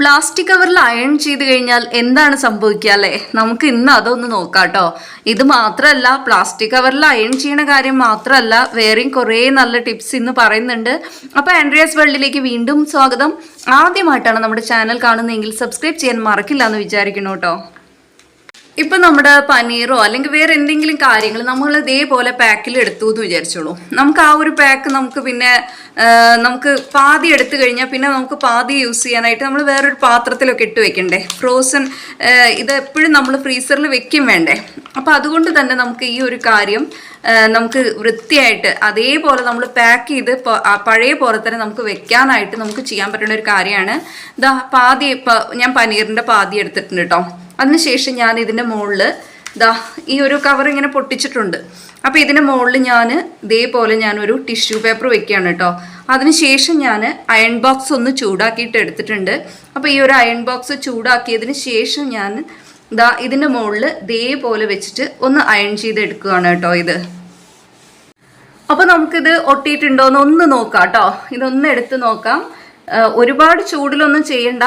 Plastic കവറിൽ iron ചെയ്ത് കഴിഞ്ഞാൽ എന്താണ് സംഭവിക്കുക അല്ലേ? നമുക്ക് ഇന്ന് അതൊന്ന് നോക്കാം കേട്ടോ ഇത് മാത്രമല്ല പ്ലാസ്റ്റിക് കവറിൽ അയൺ ചെയ്യുന്ന കാര്യം മാത്രമല്ല വേറെയും കുറേ നല്ല ടിപ്സ് ഇന്ന് പറയുന്നുണ്ട്. അപ്പോൾ ആൻഡ്രിയാസ് വേൾഡിലേക്ക് വീണ്ടും സ്വാഗതം. ആദ്യമായിട്ടാണ് നമ്മുടെ ചാനൽ കാണുന്നതെങ്കിൽ സബ്സ്ക്രൈബ് ചെയ്യാൻ മറക്കില്ല എന്ന് വിചാരിക്കണം കേട്ടോ. ഇപ്പൊ നമ്മുടെ പനീറോ അല്ലെങ്കിൽ വേറെ എന്തെങ്കിലും കാര്യങ്ങൾ നമ്മൾ ഇതേപോലെ പാക്കിൽ എടുത്തു എന്ന് വിചാരിച്ചോളൂ. നമുക്ക് ആ ഒരു പാക്ക് നമുക്ക് പിന്നെ നമുക്ക് പാതി എടുത്തു കഴിഞ്ഞാൽ പിന്നെ നമുക്ക് പാതി യൂസ് ചെയ്യാനായിട്ട് നമ്മൾ വേറൊരു പാത്രത്തിലൊക്കെ ഇട്ട് വെക്കണ്ടേ? ഫ്രോസൺ ഇത് എപ്പോഴും നമ്മൾ ഫ്രീസറിൽ വെക്കും വേണ്ടേ? അപ്പോൾ അതുകൊണ്ട് തന്നെ നമുക്ക് ഈ ഒരു കാര്യം നമുക്ക് വൃത്തിയായിട്ട് അതേപോലെ നമ്മൾ പാക്ക് ചെയ്ത് പഴയ പോലെ തന്നെ നമുക്ക് വെക്കാനായിട്ട് നമുക്ക് ചെയ്യാൻ പറ്റുന്ന ഒരു കാര്യമാണ്. ഇതാ പാതി ഞാൻ പനീറിന്റെ പാതി എടുത്തിട്ടുണ്ട് കേട്ടോ. അതിനുശേഷം ഞാൻ ഇതിന്റെ മുകളിൽ ദാ ഈ ഒരു കവർ ഇങ്ങനെ പൊട്ടിച്ചിട്ടുണ്ട്. അപ്പോൾ ഇതിന്റെ മുകളിൽ ഞാൻ ഇതേപോലെ ഞാനൊരു ടിഷ്യൂ പേപ്പർ വെക്കുകയാണ് കേട്ടോ അതിനുശേഷം ഞാൻ അയൺ ബോക്സ് ഒന്ന് ചൂടാക്കിയിട്ട് എടുത്തിട്ടുണ്ട്. അപ്പോൾ ഈ ഒരു അയൺ ബോക്സ് ചൂടാക്കിയതിന് ശേഷം ഞാൻ ദാ ഇതിന്റെ മുകളിൽ ഇതേപോലെ വെച്ചിട്ട് ഒന്ന് അയൺ ചെയ്ത് എടുക്കുകയാണ് കേട്ടോ ഇത്. അപ്പോൾ നമുക്കിത് ഒട്ടിയിട്ടുണ്ടോ എന്ന് ഒന്ന് നോക്കാം കേട്ടോ ഇതൊന്ന് എടുത്ത് നോക്കാം. ഒരുപാട് ചൂടിലൊന്നും ചെയ്യണ്ട.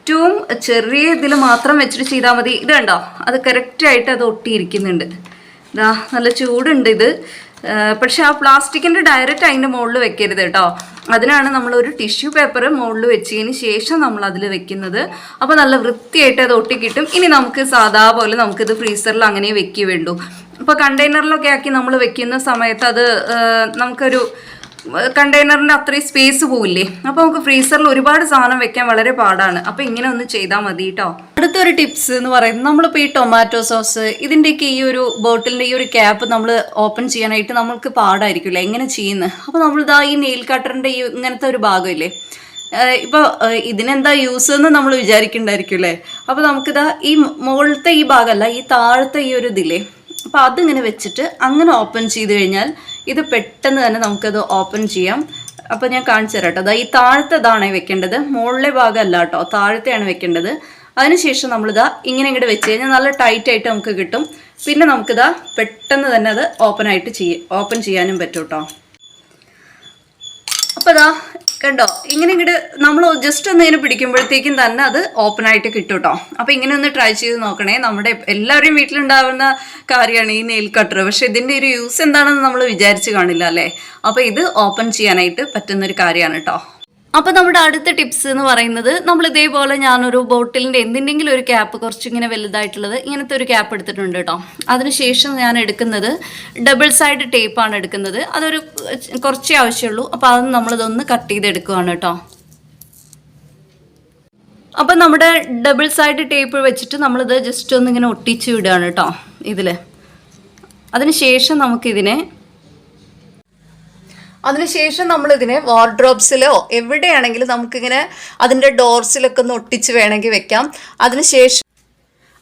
ഏറ്റവും ചെറിയ ഇതിൽ മാത്രം വെച്ചിട്ട് ചെയ്താൽ മതി. ഇത് കണ്ടോ? അത് കറക്റ്റായിട്ട് അത് ഒട്ടിയിരിക്കുന്നുണ്ട്. ഇതാ നല്ല ചൂടുണ്ട് ഇത്. പക്ഷെ ആ പ്ലാസ്റ്റിക്കിന്റെ ഡയറക്റ്റ് അതിന്റെ മുകളിൽ വെക്കരുത് കേട്ടോ. അതിനാണ് നമ്മൾ ഒരു ടിഷ്യൂ പേപ്പർ മുകളിൽ വെച്ചതിന് ശേഷം നമ്മൾ അതിൽ വെക്കുന്നത്. അപ്പോൾ നല്ല വൃത്തിയായിട്ട് അത് ഒട്ടിക്കിട്ടും. ഇനി നമുക്ക് സാധാ പോലെ നമുക്കിത് ഫ്രീസറിൽ അങ്ങനെ വെക്കുക വേണ്ടു. അപ്പോൾ കണ്ടെയ്നറിലൊക്കെ ആക്കി നമ്മൾ വെക്കുന്ന സമയത്ത് അത് നമുക്കൊരു കണ്ടെയ്നറിന്റെ അത്രയും സ്പേസ് പോവില്ലേ? അപ്പോൾ നമുക്ക് ഫ്രീസറിൽ ഒരുപാട് സാധനം വെക്കാൻ വളരെ പാടാണ്. അപ്പോൾ ഇങ്ങനെ ഒന്ന് ചെയ്താൽ മതി കേട്ടോ അടുത്തൊരു ടിപ്സ് എന്ന് പറയുന്നത് നമ്മളിപ്പോൾ ഈ ടൊമാറ്റോ സോസ് ഇതിന്റെയൊക്കെ ഈ ഒരു ബോട്ടിലിന്റെ ഈ ഒരു ക്യാപ്പ് നമ്മൾ ഓപ്പൺ ചെയ്യാനായിട്ട് നമ്മൾക്ക് പാടായിരിക്കില്ല എങ്ങനെ ചെയ്യുന്നത് അപ്പോൾ നമ്മളിതാ ഈ നെയിൽ കട്ടറിന്റെ ഈ ഇങ്ങനത്തെ ഒരു ഭാഗമില്ലേ? ഇപ്പോൾ ഇതിനെന്താ യൂസ് എന്ന് നമ്മൾ വിചാരിക്കണ്ടായിരിക്കും അല്ലേ അപ്പൊ നമുക്കിതാ ഈ മുകളിലത്തെ ഈ ഭാഗമല്ല ഈ താഴത്തെ ഈ ഒരു ഇതില്ലേ? അപ്പൊ അതിങ്ങനെ വെച്ചിട്ട് അങ്ങനെ ഓപ്പൺ ചെയ്ത് കഴിഞ്ഞാൽ ഇത് പെട്ടെന്ന് തന്നെ നമുക്കത് ഓപ്പൺ ചെയ്യാം. അപ്പോൾ ഞാൻ കാണിച്ചു തരാം കേട്ടോ. ഈ ഈ താഴത്തേതാണ് വെക്കേണ്ടത്. മുകളിലെ ഭാഗമല്ല കേട്ടോ. താഴത്തെയാണ് വെക്കേണ്ടത്. അതിനുശേഷം നമ്മളിതാ ഇങ്ങനെ ഇങ്ങോട്ട് വെച്ച് കഴിഞ്ഞാൽ നല്ല ടൈറ്റായിട്ട് നമുക്ക് കിട്ടും. പിന്നെ നമുക്കിതാ പെട്ടെന്ന് തന്നെ അത് ഓപ്പൺ ആയിട്ട് ചെയ്യ ഓപ്പൺ ചെയ്യാനും പറ്റും കേട്ടോ. അപ്പോൾ ഇതാ കണ്ടോ? ഇങ്ങനെ ഇങ്ങോട്ട് നമ്മൾ ജസ്റ്റ് ഒന്ന് പിടിക്കുമ്പോഴത്തേക്കും തന്നെ അത് ഓപ്പൺ ആയിട്ട് കിട്ടും കേട്ടോ അപ്പോൾ ഇങ്ങനെ ഒന്ന് ട്രൈ ചെയ്ത് നോക്കണേ. നമ്മുടെ എല്ലാവരുടെയും വീട്ടിലുണ്ടാവുന്ന കാര്യമാണ് ഈ നെയിൽ കട്ടർ പക്ഷെ ഇതിന്റെ ഒരു യൂസ് എന്താണെന്ന് നമ്മൾ വിചാരിച്ച് കാണില്ല അല്ലേ? അപ്പോൾ ഇത് ഓപ്പൺ ചെയ്യാനായിട്ട് പറ്റുന്ന ഒരു കാര്യമാണ് കേട്ടോ അപ്പോൾ നമ്മുടെ അടുത്ത ടിപ്സ് എന്ന് പറയുന്നത് നമ്മൾ ഇതേപോലെ ഞാനൊരു ബോട്ടിലിന്റെ എന്തിന്റെങ്കിലും ഒരു ക്യാപ്പ് കുറച്ചിങ്ങനെ വലുതായിട്ടുള്ളത് ഇങ്ങനത്തെ ഒരു ക്യാപ്പ് എടുത്തിട്ടുണ്ട് കേട്ടോ. അതിനുശേഷം ഞാൻ എടുക്കുന്നത് ഡബിൾ സൈഡ് ടേപ്പാണ് എടുക്കുന്നത്. അതൊരു കുറച്ചേ ആവശ്യമുള്ളൂ. അപ്പോൾ അതൊന്ന് നമ്മളിതൊന്ന് കട്ട് ചെയ്തെടുക്കുകയാണ് കേട്ടോ. അപ്പം നമ്മുടെ ഡബിൾ സൈഡ് ടേപ്പ് വെച്ചിട്ട് നമ്മളിത് ജസ്റ്റ് ഒന്ന് ഇങ്ങനെ ഒട്ടിച്ച് വിടുകയാണ് കേട്ടോ ഇതിൽ അതിനുശേഷം നമുക്കിതിനെ അതിനുശേഷം നമ്മൾ ഇതിനെ വാർഡ്രോബ്സിലോ എവിടെയാണെങ്കിലും നമുക്കിങ്ങനെ അതിന്റെ ഡോർസിലൊക്കെ ഒന്ന് ഒട്ടിച്ച് വേണമെങ്കിൽ വെക്കാം. അതിനുശേഷം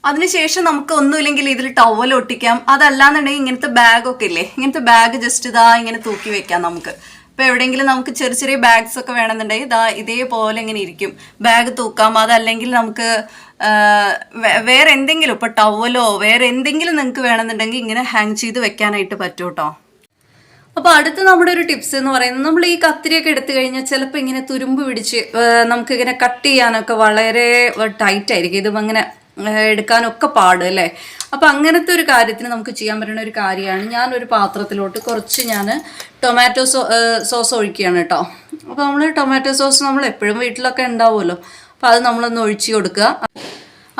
അതിനുശേഷം നമുക്ക് ഒന്നുമില്ലെങ്കിൽ ഇതിൽ ടവൽ ഒട്ടിക്കാം. അതല്ലാന്നുണ്ടെങ്കിൽ ഇങ്ങനത്തെ ബാഗൊക്കെ ഇല്ലേ? ഇങ്ങനത്തെ ബാഗ് ജസ്റ്റ് ഇതാ ഇങ്ങനെ തൂക്കി വെക്കാം നമുക്ക്. ഇപ്പം എവിടെയെങ്കിലും നമുക്ക് ചെറിയ ചെറിയ ബാഗ്സ് ഒക്കെ വേണമെന്നുണ്ടെങ്കിൽ ഇതാ ഇതേപോലെ ഇങ്ങനെ ഇരിക്കും. ബാഗ് തൂക്കാം. അതല്ലെങ്കിൽ നമുക്ക് വേറെ എന്തെങ്കിലും ഇപ്പോൾ ടവലോ വേറെ എന്തെങ്കിലും നിങ്ങൾക്ക് വേണമെന്നുണ്ടെങ്കിൽ ഇങ്ങനെ ഹാങ് ചെയ്ത് വെക്കാനായിട്ട് പറ്റൂട്ടോ. അപ്പോൾ അടുത്ത നമ്മുടെ ഒരു ടിപ്സ് എന്ന് പറയുന്നത് നമ്മൾ ഈ കത്തിരിയൊക്കെ എടുത്തു കഴിഞ്ഞാൽ ചിലപ്പോൾ ഇങ്ങനെ തുരുമ്പ് പിടിച്ച് നമുക്ക് ഇങ്ങനെ കട്ട് ചെയ്യാനൊക്കെ വളരെ ടൈറ്റ് ആയിരിക്കും. ഇതും അങ്ങനെ എടുക്കാനൊക്കെ പാട് അല്ലേ? അപ്പോൾ അങ്ങനത്തെ ഒരു കാര്യത്തിന് നമുക്ക് ചെയ്യാൻ പറ്റുന്ന ഒരു കാര്യമാണ്. ഞാൻ ഒരു പാത്രത്തിലോട്ട് കുറച്ച് ഞാൻ ടൊമാറ്റോ സോസ് ഒഴിക്കുകയാണ് കേട്ടോ. അപ്പോൾ നമ്മൾ ടൊമാറ്റോ സോസ് നമ്മൾ എപ്പോഴും വീട്ടിലൊക്കെ ഉണ്ടാവുമല്ലോ. അപ്പോൾ അത് നമ്മളൊന്ന് ഒഴിച്ചു കൊടുക്കുക.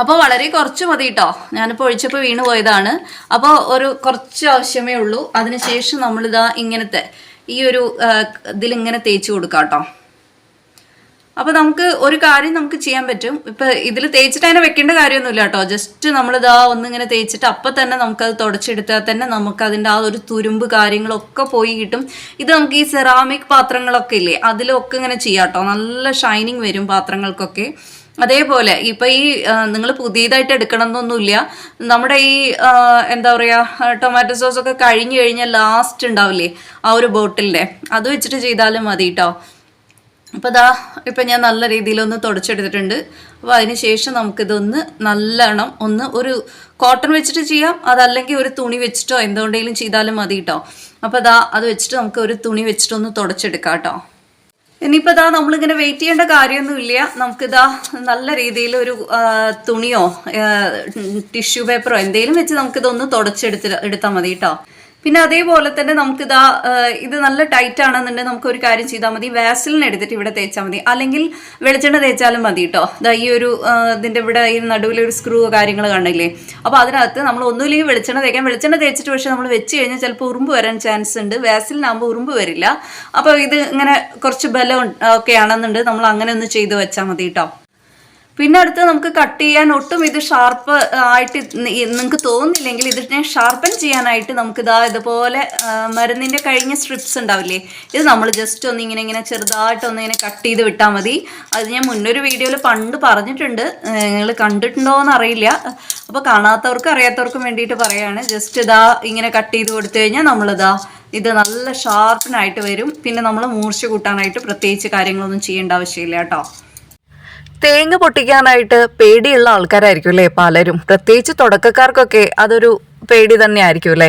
അപ്പോൾ വളരെ കുറച്ച് മതി കേട്ടോ ഞാനിപ്പോൾ ഒഴിച്ചപ്പോൾ വീണ് പോയതാണ്. അപ്പോൾ ഒരു കുറച്ച് ആവശ്യമേ ഉള്ളൂ. അതിനുശേഷം നമ്മളിതാ ഇങ്ങനത്തെ ഈ ഒരു ഇതിലിങ്ങനെ തേച്ച് കൊടുക്കാം കേട്ടോ അപ്പോൾ നമുക്ക് ഒരു കാര്യം നമുക്ക് ചെയ്യാൻ പറ്റും. ഇപ്പം ഇതിൽ തേച്ചിട്ട് അതിനെ വെക്കേണ്ട കാര്യമൊന്നുമില്ല കേട്ടോ ജസ്റ്റ് നമ്മളിതാ ഒന്നിങ്ങനെ തേച്ചിട്ട് അപ്പം തന്നെ നമുക്കത് തുടച്ചെടുത്താൽ തന്നെ നമുക്കതിന്റെ ആ ഒരു തുരുമ്പ് കാര്യങ്ങളൊക്കെ പോയി കിട്ടും. ഇത് നമുക്ക് ഈ സെറാമിക് പാത്രങ്ങളൊക്കെ ഇല്ലേ അതിലൊക്കെ ഇങ്ങനെ ചെയ്യാം കേട്ടോ നല്ല ഷൈനിങ് വരും പാത്രങ്ങൾക്കൊക്കെ. അതേപോലെ ഇപ്പൊ ഈ നിങ്ങൾ പുതിയതായിട്ട് എടുക്കണം എന്നൊന്നുമില്ല നമ്മുടെ ഈ എന്താ പറയാ ടൊമാറ്റോ സോസ് ഒക്കെ കഴിഞ്ഞു കഴിഞ്ഞാൽ ലാസ്റ്റ് ഉണ്ടാവില്ലേ ആ ഒരു ബോട്ടിലിന്റെ. അത് വെച്ചിട്ട് ചെയ്താലും മതി കേട്ടോ അപ്പോൾ ദാ ഇപ്പം ഞാൻ നല്ല രീതിയിലൊന്ന് തുടച്ചെടുത്തിട്ടുണ്ട്. അപ്പോൾ അതിന് ശേഷം നമുക്കിതൊന്ന് നല്ലോണം ഒന്ന് ഒരു കോട്ടൺ വെച്ചിട്ട് ചെയ്യാം. അതല്ലെങ്കിൽ ഒരു തുണി വെച്ചിട്ടോ എന്തുകൊണ്ടെങ്കിലും ചെയ്താലും മതി കേട്ടോ അപ്പോൾ ദാ അത് വെച്ചിട്ട് നമുക്ക് ഒരു തുണി വെച്ചിട്ടൊന്ന് തുടച്ചെടുക്കാം കേട്ടോ ഇനിയിപ്പോൾ ഇതാ നമ്മളിങ്ങനെ വെയിറ്റ് ചെയ്യേണ്ട കാര്യമൊന്നുമില്ല. നമുക്കിതാ നല്ല രീതിയിൽ ഒരു തുണിയോ ടിഷ്യൂ പേപ്പറോ എന്തെങ്കിലും വെച്ച് നമുക്കിതൊന്ന് തുടച്ചെടുത്ത് എടുത്താൽ മതി കേട്ടോ പിന്നെ അതേപോലെ തന്നെ നമുക്കിതാ ഇത് നല്ല ടൈറ്റ് ആണെന്നുണ്ടെങ്കിൽ നമുക്ക് ഒരു കാര്യം ചെയ്താൽ മതി. വാസലിൻ എടുത്തിട്ട് ഇവിടെ തേച്ചാൽ മതി. അല്ലെങ്കിൽ വെളിച്ചെണ്ണ തേച്ചാലും മതി കേട്ടോ ഇതാ ഈ ഒരു ഇതിന്റെ ഇവിടെ ഈ നടുവിലൊരു സ്ക്രൂ കാര്യങ്ങൾ കാണില്ലേ അപ്പോൾ അതിനകത്ത് നമ്മൾ ഒന്നുമില്ലെങ്കിൽ വെളിച്ചെണ്ണ തേക്കാം. വെളിച്ചെണ്ണ തേച്ചിട്ട് പക്ഷേ നമ്മൾ വെച്ച് കഴിഞ്ഞാൽ ചിലപ്പോൾ ഉറുമ്പ് വരാൻ ചാൻസ് ഉണ്ട്. വാസലിനാകുമ്പോൾ ഉറുമ്പ് വരില്ല. അപ്പോൾ ഇത് ഇങ്ങനെ കുറച്ച് ബലം ഒക്കെ ആണെന്നുണ്ട്. നമ്മൾ അങ്ങനെ ഒന്ന് ചെയ്ത് വെച്ചാൽ മതി കേട്ടോ പിന്നെ അടുത്ത് നമുക്ക് കട്ട് ചെയ്യാൻ ഒട്ടും ഇത് ഷാർപ്പ് ആയിട്ട് നിങ്ങൾക്ക് തോന്നുന്നില്ലെങ്കിൽ ഇതിനെ ഷാർപ്പൻ ചെയ്യാനായിട്ട് നമുക്ക് ഇതാ ഇതുപോലെ മരുന്നിന്റെ കഴിഞ്ഞ സ്ട്രിപ്സ് ഉണ്ടാവില്ലേ? ഇത് നമ്മൾ ജസ്റ്റ് ഒന്ന് ഇങ്ങനെ ഇങ്ങനെ ചെറുതായിട്ട് ഒന്ന് ഇങ്ങനെ കട്ട് ചെയ്ത് വിട്ടാൽ മതി. അത് ഞാൻ മുന്നൊരു വീഡിയോയിൽ പണ്ട് പറഞ്ഞിട്ടുണ്ട്. നിങ്ങൾ കണ്ടിട്ടുണ്ടോ എന്ന് അറിയില്ല. അപ്പോൾ കാണാത്തവർക്കും അറിയാത്തവർക്കും വേണ്ടിയിട്ട് പറയാണ്. ജസ്റ്റ് ഇതാ ഇങ്ങനെ കട്ട് ചെയ്ത് കൊടുത്തു കഴിഞ്ഞാൽ നമ്മളിതാ ഇത് നല്ല ഷാർപ്പനായിട്ട് വരും. പിന്നെ നമ്മൾ മൂർച്ച കൂട്ടാനായിട്ട് പ്രത്യേകിച്ച് കാര്യങ്ങളൊന്നും ചെയ്യേണ്ട ആവശ്യമില്ല കേട്ടോ. തേങ്ങ പൊട്ടിക്കാനായിട്ട് പേടിയുള്ള ആൾക്കാരായിരിക്കും അല്ലേ പലരും? പ്രത്യേകിച്ച് തുടക്കക്കാർക്കൊക്കെ അതൊരു പേടി തന്നെ ആയിരിക്കും അല്ലേ?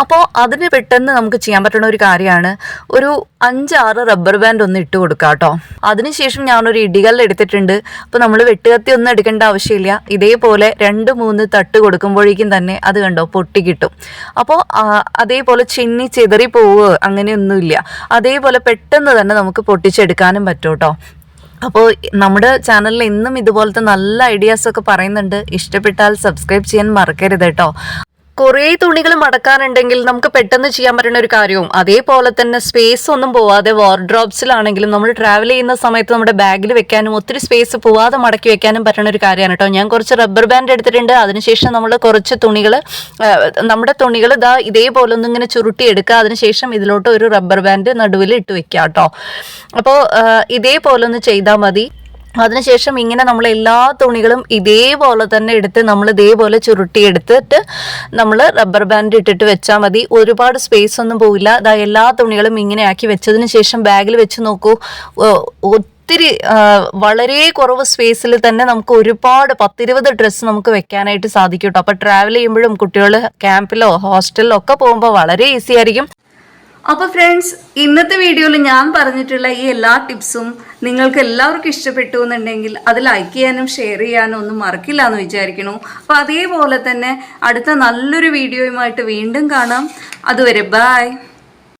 അപ്പോൾ അതിന് പെട്ടെന്ന് നമുക്ക് ചെയ്യാൻ പറ്റുന്ന ഒരു കാര്യമാണ് ഒരു അഞ്ചാറ് റബ്ബർ ബാൻഡ് ഒന്ന് ഇട്ട് കൊടുക്കുക കേട്ടോ അതിനുശേഷം ഞാനൊരു ഇടികല്ല് എടുത്തിട്ടുണ്ട്. അപ്പോൾ നമ്മൾ വെട്ടുകത്തി ഒന്നും എടുക്കേണ്ട ആവശ്യമില്ല. ഇതേപോലെ രണ്ട് മൂന്ന് തട്ട് കൊടുക്കുമ്പോഴേക്കും തന്നെ അത് കണ്ടോ പൊട്ടി കിട്ടും. അപ്പോൾ അതേപോലെ ചിന്നി ചെതറി പോവുക അങ്ങനെയൊന്നുമില്ല. അതേപോലെ പെട്ടെന്ന് തന്നെ നമുക്ക് പൊട്ടിച്ചെടുക്കാനും പറ്റും കേട്ടോ അപ്പോൾ നമ്മുടെ ചാനലിൽ ഇന്നും ഇതുപോലത്തെ നല്ല ഐഡിയാസ് ഒക്കെ പറയുന്നുണ്ട്. ഇഷ്ടപ്പെട്ടാൽ സബ്സ്ക്രൈബ് ചെയ്യാൻ മറക്കരുത് കേട്ടോ. കുറേ തുണികൾ മടക്കാനുണ്ടെങ്കിൽ നമുക്ക് പെട്ടെന്ന് ചെയ്യാൻ പറ്റുന്ന ഒരു കാര്യവും. അതേപോലെ തന്നെ സ്പേസ് ഒന്നും പോവാതെ വാർഡ്രോബ്സിലാണെങ്കിലും നമ്മൾ ട്രാവൽ ചെയ്യുന്ന സമയത്ത് നമ്മുടെ ബാഗിൽ വെക്കാനും ഒത്തിരി സ്പേസ് പോവാതെ മടക്കി വെക്കാനും പറ്റുന്ന ഒരു കാര്യമാണ് കേട്ടോ. ഞാൻ കുറച്ച് റബ്ബർ ബാൻഡ് എടുത്തിട്ടുണ്ട്. അതിനുശേഷം നമ്മൾ കുറച്ച് തുണികൾ നമ്മുടെ തുണികൾ ഇതാ ഇതേപോലെ ഒന്നും ഇങ്ങനെ ചുരുട്ടി എടുക്കുക. അതിനുശേഷം ഇതിലോട്ട് ഒരു റബ്ബർ ബാൻഡ് നടുവിൽ ഇട്ട് വെക്കുക കേട്ടോ. അപ്പോൾ ഇതേപോലെ ഒന്ന് ചെയ്താൽ മതി. അതിനുശേഷം ഇങ്ങനെ നമ്മൾ എല്ലാ തുണികളും ഇതേപോലെ തന്നെ എടുത്ത് നമ്മൾ ഇതേപോലെ ചുരുട്ടി എടുത്തിട്ട് നമ്മൾ റബ്ബർ ബാൻഡ് ഇട്ടിട്ട് വെച്ചാൽ മതി. ഒരുപാട് സ്പേസ് ഒന്നും പോവില്ല. അതാ എല്ലാ തുണികളും ഇങ്ങനെ ആക്കി വെച്ചതിന് ശേഷം ബാഗിൽ വെച്ച് നോക്കൂ. ഒത്തിരി വളരെ കുറവ് സ്പേസിൽ തന്നെ നമുക്ക് ഒരുപാട് പത്തിരുപത് ഡ്രസ്സ് നമുക്ക് വെക്കാനായിട്ട് സാധിക്കും കേട്ടോ അപ്പോൾ ട്രാവൽ ചെയ്യുമ്പോഴും കുട്ടികൾ ക്യാമ്പിലോ ഹോസ്റ്റലിലോ ഒക്കെ പോകുമ്പോൾ വളരെ ഈസി ആയിരിക്കും. അപ്പോൾ ഫ്രണ്ട്സ് ഇന്നത്തെ വീഡിയോയിൽ ഞാൻ പറഞ്ഞിട്ടുള്ള ഈ എല്ലാ ടിപ്സും നിങ്ങൾക്ക് എല്ലാവർക്കും ഇഷ്ടപ്പെട്ടു എന്നുണ്ടെങ്കിൽ അത് ലൈക്ക് ചെയ്യാനും ഷെയർ ചെയ്യാനും ഒന്നും മറക്കില്ല എന്ന് വിചാരിക്കണു അപ്പോൾ അതേപോലെ തന്നെ അടുത്ത നല്ലൊരു വീഡിയോയുമായിട്ട് വീണ്ടും കാണാം. അതുവരെ ബായ്